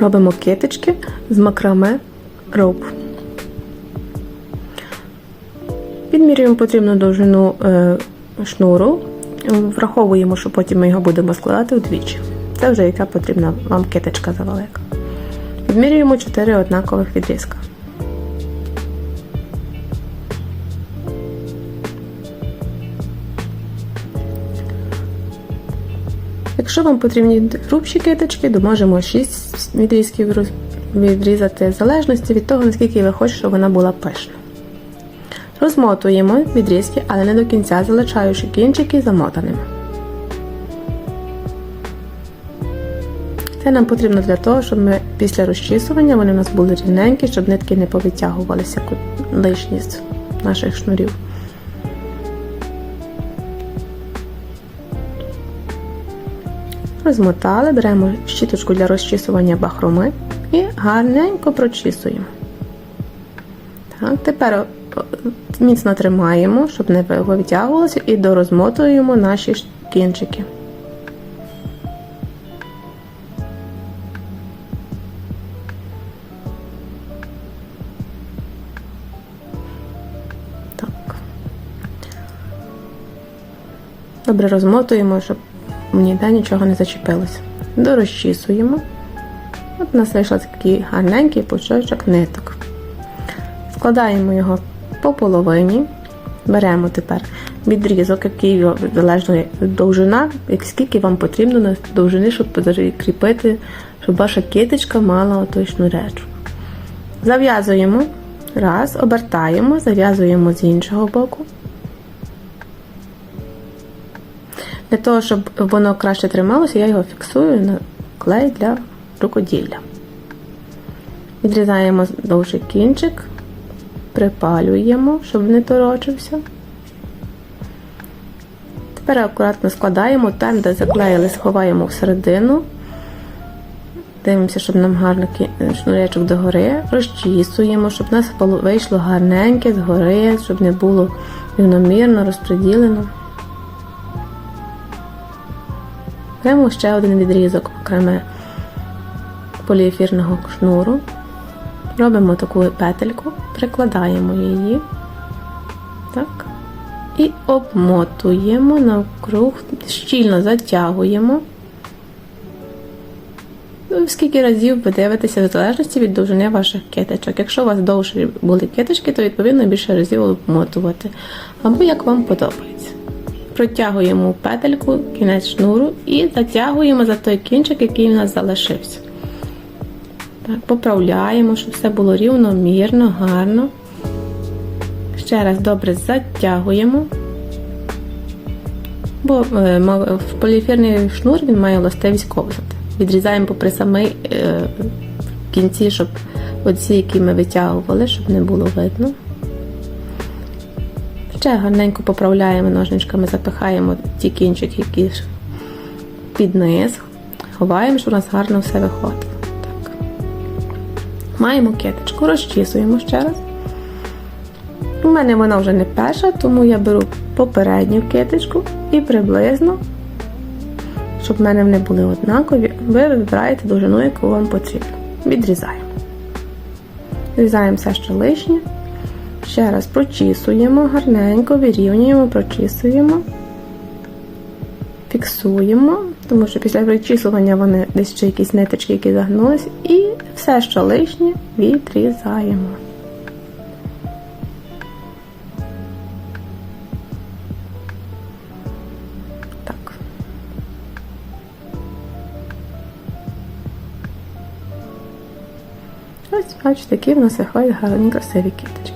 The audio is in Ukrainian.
Робимо китички з макраме роп. Підмірюємо потрібну довжину е, шнуру, враховуємо, що потім ми його будемо складати вдвічі. Це вже яка потрібна вам китичка завелика. Відмірюємо 4 однакових відрізка. Якщо вам потрібні грубші китички, то можемо 6 відрізків відрізати в залежності від того, наскільки ви хочете, щоб вона була пишна. Розмотуємо відрізки, але не до кінця, залишаючи кінчики замотаними. Це нам потрібно для того, щоб ми після розчісування вони у нас були рівненькі, щоб нитки не повитягувалися лишні з наших шнурів. Розмотали, беремо щіточку для розчісування бахроми і гарненько прочісуємо. Так, тепер міцно тримаємо, щоб не витягувалося, і дорозмотуємо наші кінчики. Добре розмотуємо, щоб ніде нічого не зачепилося. Дорозчісуємо. От у нас вийшов такий гарненький пучочок ниток. Складаємо його по половині. Беремо тепер відрізок, який залежно від довжина, як скільки вам потрібно на довжини, щоб закріпити, щоб ваша китичка мала отой шнуречок. Зав'язуємо раз, обертаємо, зав'язуємо з іншого боку. Для того, щоб воно краще трималося, я його фіксую на клей для рукоділля. Відрізаємо довший кінчик, припалюємо, щоб не торочився. Тепер акуратно складаємо там, де заклеїли, сховаємо всередину. Дивимося, щоб нам гарно шнуречок догори. Розчісуємо, щоб у нас вийшло гарненьке згори, щоб не було рівномірно розподілено. Беремо ще один відрізок окреме поліефірного шнуру. Робимо таку петельку, прикладаємо її. Так. І обмотуємо навкруг, щільно затягуємо. Ну, Скільки разів ви дивитеся в залежності від довжини ваших киточок. Якщо у вас довші були киточки, то відповідно більше разів обмотувати. Або як вам подобається. Протягуємо петельку, кінець шнуру і затягуємо за той кінчик, який у нас залишився. Так, поправляємо, щоб все було рівномірно, гарно. Ще раз добре затягуємо. Бо е, в поліефірний шнур він має властивість ковзати. Відрізаємо попри самий е, кінці, щоб оці, які ми витягували, щоб не було видно. Ще гарненько поправляємо ножничками, запихаємо ті кінчики, які під низ, ховаємо, щоб у нас гарно все виходило. Так. Маємо киточку, розчісуємо ще раз. У мене вона вже не перша, тому я беру попередню киточку і приблизно, щоб в мене вони були однакові, ви вибираєте довжину, яку вам потрібно. Відрізаємо. Відрізаємо все, що лишнє. Ще раз прочісуємо гарненько, вирівнюємо, прочісуємо, фіксуємо, тому що після прочісування вони десь ще якісь ниточки, які загнулись, і все, що лишнє, відрізаємо. Ось, бачите, такі в нас виходять гарні красиві кіточки.